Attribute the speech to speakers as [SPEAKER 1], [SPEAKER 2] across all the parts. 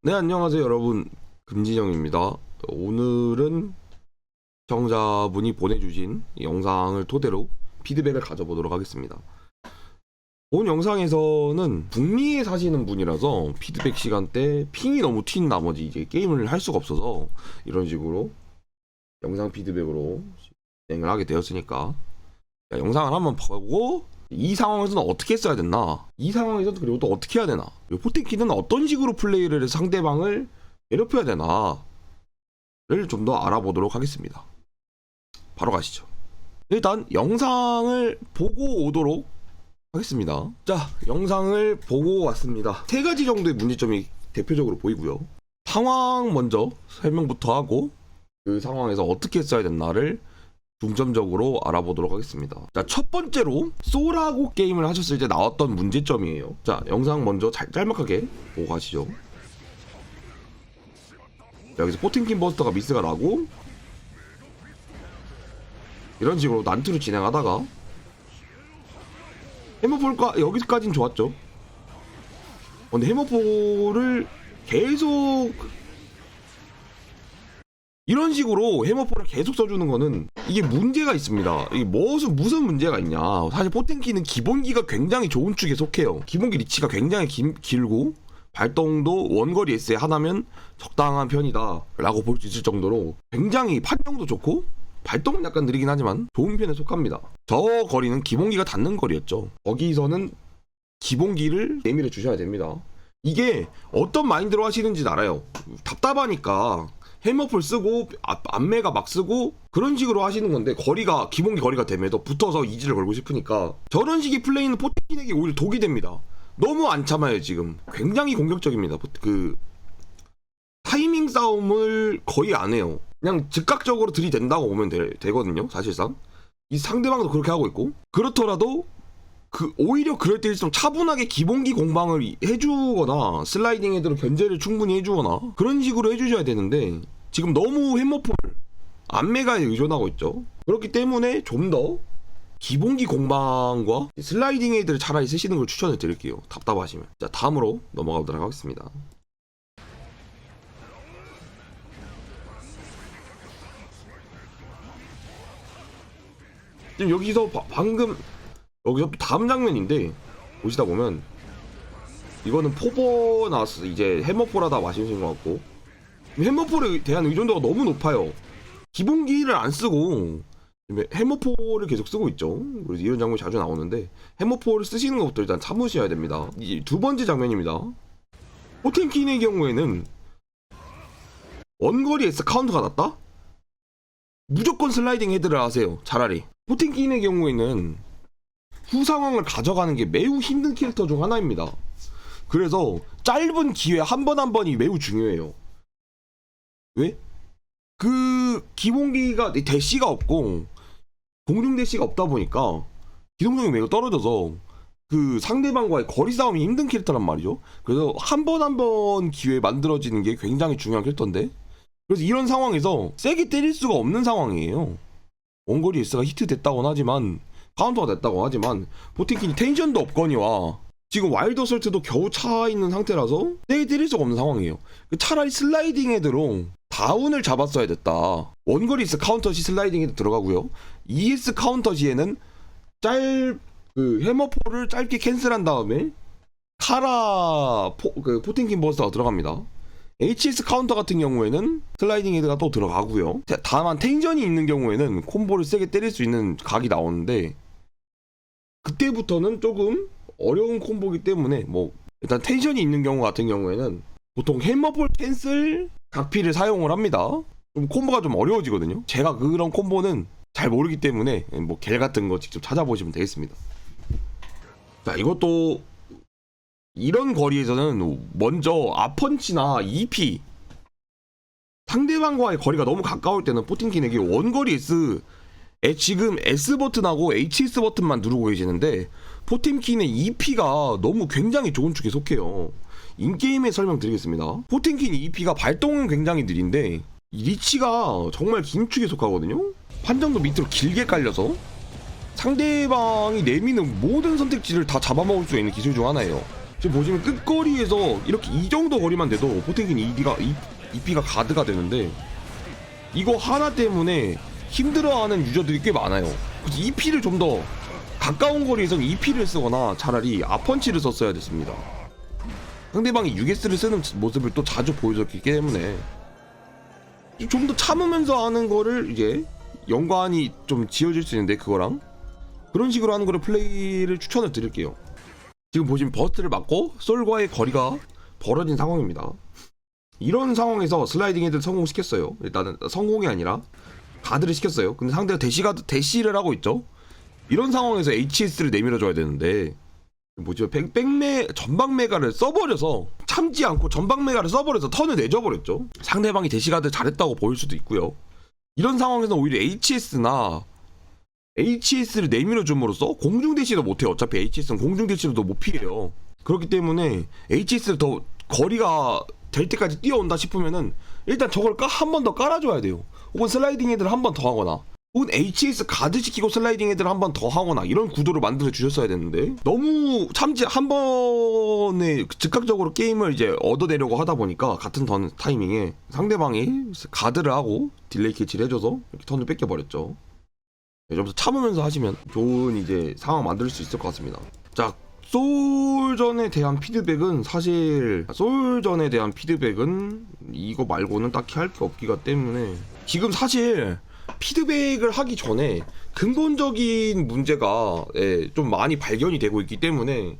[SPEAKER 1] 네 안녕하세요 여러분. 금진영입니다. 오늘은 시청자분이 보내주신 이 영상을 토대로 피드백을 가져보도록 하겠습니다. 본 영상에서는 북미에 사시는 분이라서 피드백 시간 때 핑이 너무 튄 나머지 이제 게임을 할 수가 없어서 이런 식으로 영상 피드백으로 진행을 하게 되었으니까 자, 영상을 한번 보고 이 상황에서는 어떻게 써야 되나? 이 상황에서는 그리고 또 어떻게 해야 되나? 포텐키는 어떤 식으로 플레이를 해서 상대방을 괴롭혀야 되나를 좀 더 알아보도록 하겠습니다. 바로 가시죠. 일단 영상을 보고 오도록 하겠습니다. 자 영상을 보고 왔습니다. 세 가지 정도의 문제점이 대표적으로 보이고요. 상황 먼저 설명부터 하고 그 상황에서 어떻게 써야 되나를 중점적으로 알아보도록 하겠습니다. 자, 첫 번째로 소라고 게임을 하셨을 때 나왔던 문제점이에요. 자, 영상 먼저 잘, 짤막하게 보고 가시죠. 자, 여기서 포팅킨 버스터가 미스가 나고 이런 식으로 난투를 진행하다가 해머폴과 여기까지는 좋았죠. 어, 근데 해머폴을 계속 이런 식으로 해머포를 계속 써주는 거는 이게 문제가 있습니다. 이게 무슨 무슨 문제가 있냐? 사실 포텐키는 기본기가 굉장히 좋은 축에 속해요. 기본기 리치가 굉장히 긴- 길고 발동도 원거리 S에 하나면 적당한 편이다라고 볼 수 있을 정도로 굉장히 판정도 좋고 발동은 약간 느리긴 하지만 좋은 편에 속합니다. 저 거리는 기본기가 닿는 거리였죠. 거기서는 기본기를 내밀어 주셔야 됩니다. 이게 어떤 마인드로 하시는지 알아요. 답답하니까 해머풀 쓰고 앞, 앞매가 막 쓰고 그런 식으로 하시는 건데 거리가 기본기 거리가 됨에도 붙어서 이지를 걸고 싶으니까 저런 식의 플레이는 포티킨에게 오히려 독이 됩니다. 너무 안 참아요 지금. 굉장히 공격적입니다. 포- 그 타이밍 싸움을 거의 안 해요. 그냥 즉각적으로 들이댄다고 보면 되, 되거든요. 사실상 이 상대방도 그렇게 하고 있고 그렇더라도 그 오히려 그럴 때일수록 차분하게 기본기 공방을 이- 해주거나 슬라이딩 헤드로 견제를 충분히 해주거나 그런 식으로 해주셔야 되는데 지금 너무 해머폴 안매가에 의존하고 있죠. 그렇기 때문에 좀 더 기본기 공방과 슬라이딩 헤드를 차라리 쓰시는 걸 추천을 드릴게요. 답답하시면. 자 다음으로 넘어가 보도록 하겠습니다. 지금 여기서 바- 방금 여기서 또 다음 장면인데 보시다 보면 이거는 포버 나왔어 이제 해머포라다 마시는 것 같고. 해머포에 대한 의존도가 너무 높아요. 기본기를 안 쓰고 해머포를 계속 쓰고 있죠. 그래서 이런 장면이 자주 나오는데 해머포를 쓰시는 것부터 일단 참으셔야 됩니다. 이두 번째 장면입니다. 포텐킨의 경우에는 원거리에서 카운트가 났다? 무조건 슬라이딩 헤드를 하세요 차라리. 포텐킨의 경우에는 후 상황을 가져가는 게 매우 힘든 캐릭터 중 하나입니다. 그래서 짧은 기회 한 번 한 번이 매우 중요해요. 왜? 그 기본기가 대시가 없고 공중 대시가 없다 보니까 기동력이 매우 떨어져서 그 상대방과의 거리 싸움이 힘든 캐릭터란 말이죠. 그래서 한 번 한 번 기회 만들어지는 게 굉장히 중요한 캐릭터인데 그래서 이런 상황에서 세게 때릴 수가 없는 상황이에요. 원거리 S가 히트 됐다곤 하지만 카운터가 됐다고 하지만 보팅킨이 텐션도 없거니와 지금 와일드 어설트도 겨우 차 있는 상태라서 때릴 수가 없는 상황이에요. 그 차라리 슬라이딩 헤드로 다운을 잡았어야 됐다. 원거리 S 카운터 시 슬라이딩 헤드 들어가고요. ES 카운터 시에는 짤, 그 해머포를 짧게 캔슬한 다음에 카라 포, 그 포팅킨 버스터가 들어갑니다. HS 카운터 같은 경우에는 슬라이딩 헤드가 또 들어가고요. 자, 다만 텐션이 있는 경우에는 콤보를 세게 때릴 수 있는 각이 나오는데 그때부터는 조금 어려운 콤보기 때문에 뭐 일단 텐션이 있는 경우 같은 경우에는 보통 해머볼 캔슬 각피를 사용을 합니다. 좀 콤보가 좀 어려워지거든요. 제가 그런 콤보는 잘 모르기 때문에 뭐 겔 같은 거 직접 찾아보시면 되겠습니다. 자 이것도 이런 거리에서는 먼저 아펀치나 EP 상대방과의 거리가 너무 가까울 때는 포팅킨에게 원거리 S 에 지금 S 버튼하고 HS 버튼만 누르고 계시는데 포템킨의 EP가 너무 굉장히 좋은 축에 속해요. 인게임에 설명드리겠습니다. 포템킨 EP가 발동은 굉장히 느린데 이 리치가 정말 긴 축에 속하거든요. 판정도 밑으로 길게 깔려서 상대방이 내미는 모든 선택지를 다 잡아먹을 수 있는 기술 중 하나예요. 지금 보시면 끝거리에서 이렇게 이 정도 거리만 돼도 포텐킨 EP가, EP가 가드가 되는데 이거 하나 때문에 힘들어하는 유저들이 꽤 많아요. 그래서 EP를 좀 더 가까운 거리에선 EP를 쓰거나 차라리 아펀치를 썼어야 됐습니다. 상대방이 6S를 쓰는 모습을 또 자주 보여줬기 때문에 좀 더 참으면서 하는 거를 이제 연관이 좀 지어질 수 있는데 그거랑 그런 식으로 하는 거를 플레이를 추천을 드릴게요. 지금 보시면 버스트를 맞고 솔과의 거리가 벌어진 상황입니다. 이런 상황에서 슬라이딩 헤드를 성공시켰어요. 일단은 성공이 아니라 가드를 시켰어요. 근데 상대가 대시가드 대시를 하고 있죠. 이런 상황에서 HS를 내밀어 줘야 되는데 뭐죠? 백, 백매 전방매가를 써버려서 참지 않고 전방매가를 써버려서 턴을 내줘버렸죠. 상대방이 대시가드 잘했다고 보일 수도 있고요. 이런 상황에서 오히려 HS나 HS를 내밀어 줌으로써 공중 대시도 못해요. 어차피 HS는 공중 대시도 못 피해요. 그렇기 때문에 HS를 더 거리가 될 때까지 뛰어온다 싶으면은 일단 저걸 한번 더 깔아줘야 돼요. 혹은 슬라이딩 헤드를 한 번 더 하거나 혹은 HS 가드 시키고 슬라이딩 헤드를 한 번 더 하거나 이런 구도를 만들어 주셨어야 되는데 너무 참지 한 번에 즉각적으로 게임을 이제 얻어내려고 하다 보니까 같은 턴 타이밍에 상대방이 가드를 하고 딜레이 캐치를 해줘서 이렇게 턴을 뺏겨버렸죠. 네, 좀더 참으면서 하시면 좋은 이제 상황 만들 수 있을 것 같습니다. 자, 소울전에 대한 피드백은 사실 소울전에 대한 피드백은 이거 말고는 딱히 할 게 없기가 때문에 지금 사실 피드백을 하기 전에 근본적인 문제가 예, 좀 많이 발견이 되고 있기 때문에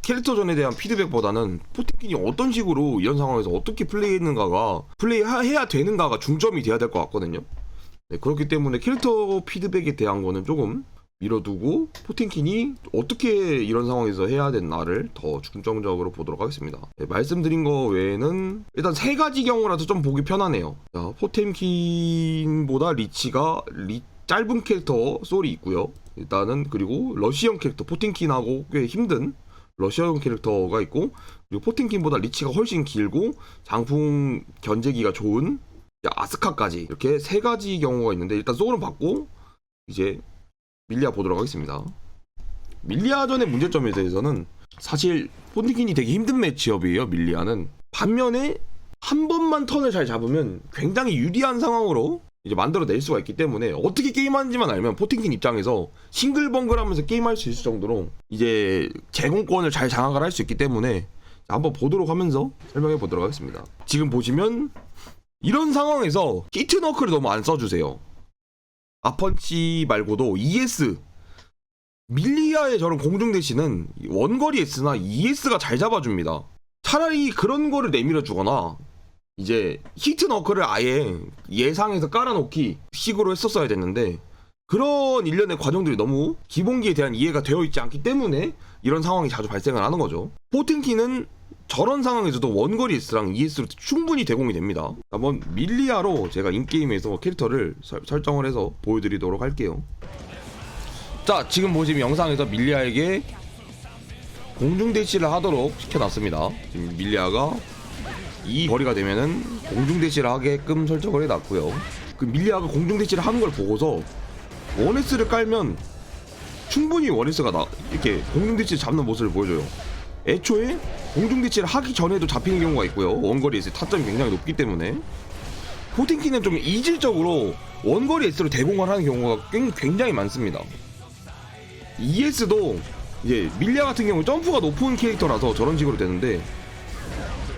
[SPEAKER 1] 캐릭터전에 대한 피드백보다는 포팅킨이 어떤 식으로 이런 상황에서 어떻게 플레이했는가가 플레이해야 되는가가 중점이 돼야 될 것 같거든요. 네, 그렇기 때문에 캐릭터 피드백에 대한 거는 조금 밀어두고 포텐킨이 어떻게 이런 상황에서 해야 되나를 더 중점적으로 보도록 하겠습니다. 네, 말씀드린 거 외에는 일단 세 가지 경우라도 좀 보기 편하네요. 자, 포템킨보다 리치가 리, 짧은 캐릭터 솔이 있고요. 일단은 그리고 러시언 캐릭터 포텐킨하고 꽤 힘든 러시언 캐릭터가 있고 그리고 포텐킨보다 리치가 훨씬 길고 장풍 견제기가 좋은 아스카까지 이렇게 세 가지 경우가 있는데 일단 소울은 받고 이제 밀리아 보도록 하겠습니다. 밀리아전의 문제점에 대해서는 사실 폰티킨이 되게 힘든 매치업이에요. 밀리아는 반면에 한 번만 턴을 잘 잡으면 굉장히 유리한 상황으로 이제 만들어낼 수가 있기 때문에 어떻게 게임하는지만 알면 포팅킨 입장에서 싱글벙글하면서 게임할 수 있을 정도로 이제 제공권을 잘 장악을 할 수 있기 때문에 한번 보도록 하면서 설명해 보도록 하겠습니다. 지금 보시면 이런 상황에서 히트너클을 너무 안 써주세요. 아펀치 말고도 ES 밀리아의 저런 공중 대시는 원거리 S나 ES가 잘 잡아줍니다. 차라리 그런 거를 내밀어 주거나 이제 히트 너클을 아예 예상해서 깔아놓기 식으로 했었어야 됐는데 그런 일련의 과정들이 너무 기본기에 대한 이해가 되어 있지 않기 때문에 이런 상황이 자주 발생을 하는 거죠. 포텐키는 저런 상황에서도 원거리 S랑 ES로 충분히 대공이 됩니다. 한번 밀리아로 제가 인게임에서 캐릭터를 설, 설정을 해서 보여드리도록 할게요. 자, 지금 보시면 영상에서 밀리아에게 공중 대시를 하도록 시켜놨습니다. 지금 밀리아가 이 거리가 되면은 공중 대시를 하게끔 설정을 해놨고요. 그 밀리아가 공중 대시를 하는 걸 보고서 원에스를 깔면 충분히 원에스가 나 이렇게 공중 대시 잡는 모습을 보여줘요. 애초에 공중 대치를 하기 전에도 잡히는 경우가 있고요. 원거리에서 타점이 굉장히 높기 때문에 포팅키는 좀 이질적으로 원거리 S로 대공을 하는 경우가 꽤- 굉장히 많습니다. ES도 이제 밀리아 같은 경우 점프가 높은 캐릭터라서 저런 식으로 되는데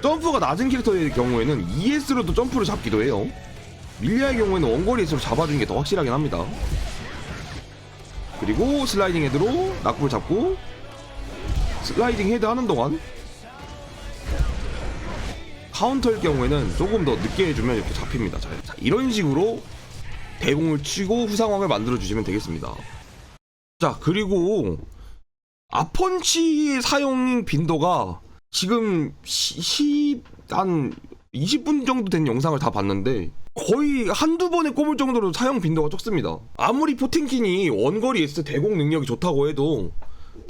[SPEAKER 1] 점프가 낮은 캐릭터의 경우에는 ES로도 점프를 잡기도 해요. 밀리아의 경우에는 원거리 S로 잡아주는 게 더 확실하긴 합니다. 그리고 슬라이딩 헤드로 낙구를 잡고 슬라이딩 헤드 하는 동안 카운터일 경우에는 조금 더 늦게 해주면 이렇게 잡힙니다. 자, 자, 이런 식으로 대공을 치고 후상황을 만들어 주시면 되겠습니다. 자 그리고 아펀치 사용 빈도가 지금 시, 한 20분 정도 된 영상을 다 봤는데 거의 한두 번에 꼽을 정도로 사용 빈도가 적습니다. 아무리 포팅킨이 원거리 S 대공 능력이 좋다고 해도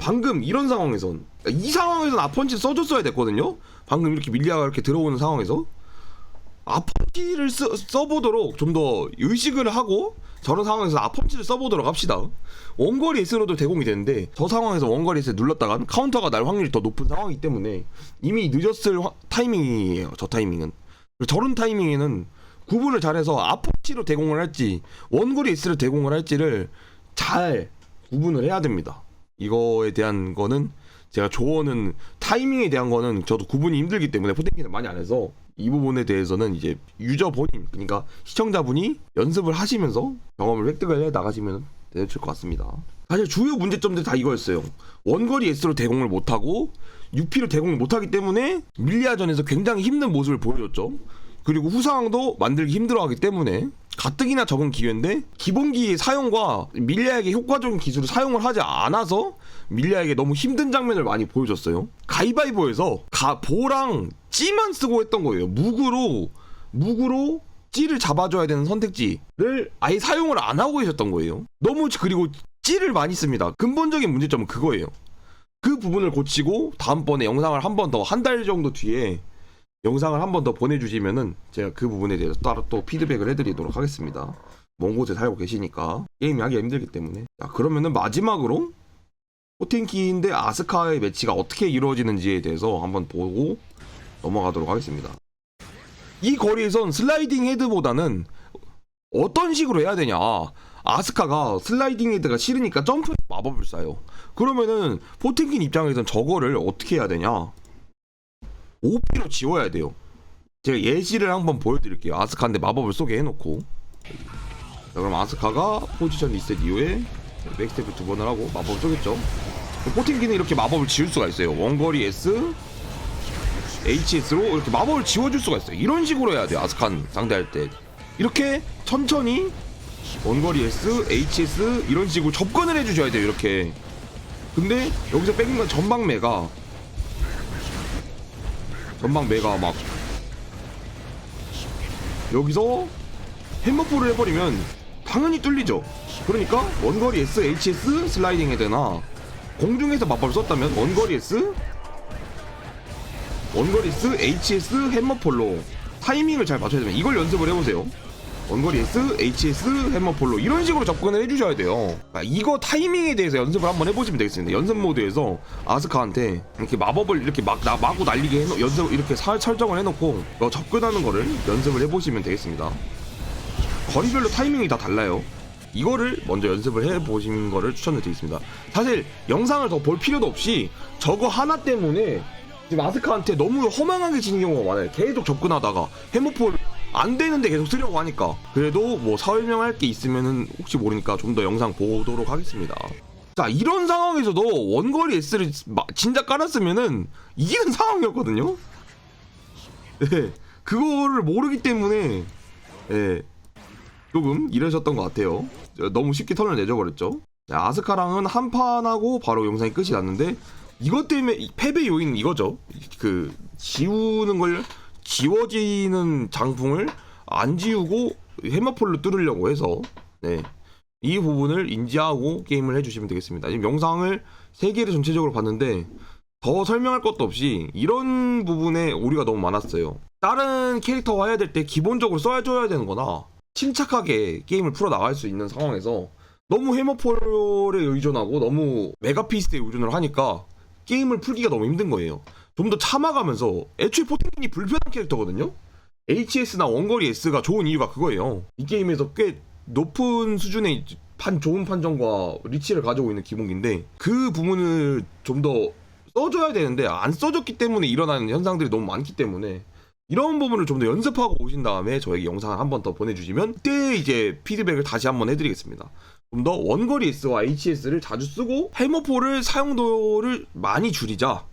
[SPEAKER 1] 방금 이런 상황에선 이 상황에선 아펀치 써줬어야 됐거든요. 방금 이렇게 밀리아가 이렇게 들어오는 상황에서 아펀치를 써, 써보도록 좀 더 의식을 하고 저런 상황에서 아펀치를 써보도록 합시다. 원거리 S로도 대공이 되는데 저 상황에서 원거리 S 눌렀다간 카운터가 날 확률이 더 높은 상황이기 때문에 이미 늦었을 화- 타이밍이에요. 저 타이밍은. 저런 타이밍에는 구분을 잘해서 아펀치로 대공을 할지 원거리 S를 대공을 할지를 잘 구분을 해야 됩니다. 이거에 대한 거는 제가 조언은 타이밍에 대한 거는 저도 구분이 힘들기 때문에 포텐키를 많이 안 해서 이 부분에 대해서는 이제 유저 본인 그러니까 시청자분이 연습을 하시면서 경험을 획득을 해 나가시면 될것 같습니다. 사실 주요 문제점들 다 이거였어요. 원거리 S로 대공을 못하고 UP로 대공을 못하기 때문에 밀리아전에서 굉장히 힘든 모습을 보여줬죠. 그리고 후상황도 만들기 힘들어하기 때문에 가뜩이나 적은 기회인데 기본기 사용과 밀리아에게 효과적인 기술을 사용을 하지 않아서 밀리아에게 너무 힘든 장면을 많이 보여줬어요. 가위바위보에서 가 보랑 찌만 쓰고 했던 거예요. 무구로 무구로 찌를 잡아줘야 되는 선택지를 아예 사용을 안 하고 계셨던 거예요. 너무 그리고 찌를 많이 씁니다. 근본적인 문제점은 그거예요. 그 부분을 고치고 다음번에 영상을 한 번 더 한 달 정도 뒤에 영상을 한 번 더 보내주시면은 제가 그 부분에 대해서 따로 또 피드백을 해드리도록 하겠습니다. 먼 곳에 살고 계시니까 게임이 하기 힘들기 때문에 자 그러면은 마지막으로 포텐키인데 아스카의 매치가 어떻게 이루어지는지에 대해서 한번 보고 넘어가도록 하겠습니다. 이 거리에선 슬라이딩 헤드보다는 어떤 식으로 해야 되냐 아스카가 슬라이딩 헤드가 싫으니까 점프 마법을 쏴요 그러면은 포텐킨 입장에선 저거를 어떻게 해야 되냐 OP로 지워야 돼요. 제가 예시를 한번 보여드릴게요. 아스카한테 마법을 쏘게 해놓고. 자, 그럼 아스카가 포지션 리셋 이후에 백스텝을 두 번을 하고 마법을 쏘겠죠. 포팅기는 이렇게 마법을 지울 수가 있어요. 원거리 S, HS로 이렇게 마법을 지워줄 수가 있어요. 이런 식으로 해야 돼요. 아스칸 상대할 때. 이렇게 천천히 원거리 S, HS 이런 식으로 접근을 해주셔야 돼요. 이렇게. 근데 여기서 뺏긴 건 전방매가 전방 매가 막 여기서 햄머포를 해버리면 당연히 뚫리죠. 그러니까 원거리 S, HS 슬라이딩 헤드나 공중에서 마법을 썼다면 원거리 S, 원거리 S, HS 햄머폴로 타이밍을 잘 맞춰야 됩니다. 이걸 연습을 해보세요. 원거리 S, HS, 해머폴로 이런 식으로 접근을 해주셔야 돼요. 아, 이거 타이밍에 대해서 연습을 한번 해보시면 되겠습니다. 연습 모드에서 아스카한테 이렇게 마법을 이렇게 막 나, 마구 날리게 해놓 연습 이렇게 살, 설정을 해놓고 어, 접근하는 거를 연습을 해보시면 되겠습니다. 거리별로 타이밍이 다 달라요. 이거를 먼저 연습을 해보신 거를 추천을 드리겠습니다. 사실 영상을 더 볼 필요도 없이 저거 하나 때문에 지금 아스카한테 너무 허망하게 지는 경우가 많아요. 계속 접근하다가 해머폴 안 되는데 계속 쓰려고 하니까 그래도 뭐 설명할 게 있으면은 혹시 모르니까 좀 더 영상 보도록 하겠습니다. 자 이런 상황에서도 원거리 S를 마- 진짜 깔았으면은 이기는 상황이었거든요. 네, 그거를 모르기 때문에 예, 조금 이러셨던 것 같아요. 저 너무 쉽게 턴을 내줘버렸죠. 자, 아스카랑은 한 판 하고 바로 영상이 끝이 났는데 이것 때문에 이 패배 요인은 이거죠. 그 지우는 걸 지워지는 장풍을 안 지우고 해머폴로 뚫으려고 해서 네. 이 부분을 인지하고 게임을 해주시면 되겠습니다. 지금 영상을 세 개를 전체적으로 봤는데 더 설명할 것도 없이 이런 부분에 오류가 너무 많았어요. 다른 캐릭터와 해야 될 때 기본적으로 써줘야 되는 거나 침착하게 게임을 풀어 나갈 수 있는 상황에서 너무 해머폴에 의존하고 너무 메가피스트에 의존을 하니까 게임을 풀기가 너무 힘든 거예요. 좀 더 참아가면서 애초에 포텐킨이 불편한 캐릭터거든요. HS나 원거리 S가 좋은 이유가 그거예요. 이 게임에서 꽤 높은 수준의 판 좋은 판정과 리치를 가지고 있는 기본기인데 그 부분을 좀 더 써줘야 되는데 안 써줬기 때문에 일어나는 현상들이 너무 많기 때문에 이런 부분을 좀 더 연습하고 오신 다음에 저에게 영상을 한 번 더 보내주시면 그때 이제 피드백을 다시 한번 해드리겠습니다. 좀 더 원거리 S와 HS를 자주 쓰고 헬머포를 사용도를 많이 줄이자가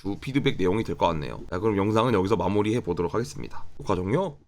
[SPEAKER 1] 주 피드백 내용이 될 것 같네요. 자, 그럼 영상은 여기서 마무리해 보도록 하겠습니다. 녹화 종료.